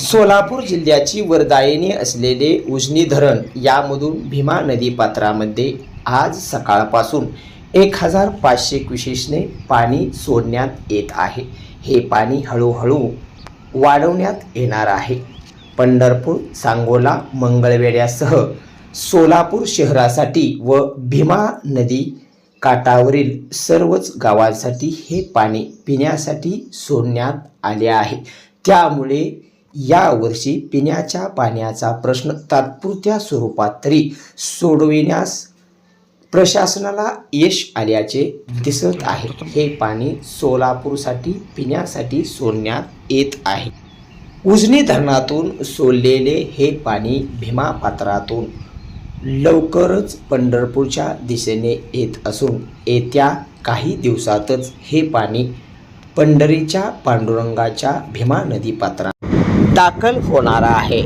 सोलापूर जिल्ह्याची वरदायिनी असलेले उजनी धरण यामधून भीमा नदी पात्रामध्ये आज सकाळपासून एक हजार पाचशे क्युसेसने पाणी सोडण्यात येत आहे. हे पाणी हळूहळू वाढवण्यात येणार आहे. पंढरपूर सांगोला मंगळवेढ्यासह सोलापूर शहरासाठी व भीमा नदी काठावरील सर्वच गावांसाठी हे पाणी पिण्यासाठी सोडण्यात आले आहे. त्यामुळे यावर्षी पिण्याच्या पाण्याचा प्रश्न तात्पुरत्या स्वरूपात तरी सोडविण्यास प्रशासनाला यश आल्याचे दिसत आहे. हे पाणी सोलापूरसाठी पिण्यासाठी सोडण्यात येत आहे. उजनी धरणातून सोडलेले हे पाणी भीमा पात्रातून लवकरच पंढरपूरच्या दिशेने येत असून येत्या काही दिवसातच हे पाणी पंढरीच्या पांडुरंगाच्या भीमा नदी पात्रात दाखल होणार आहे.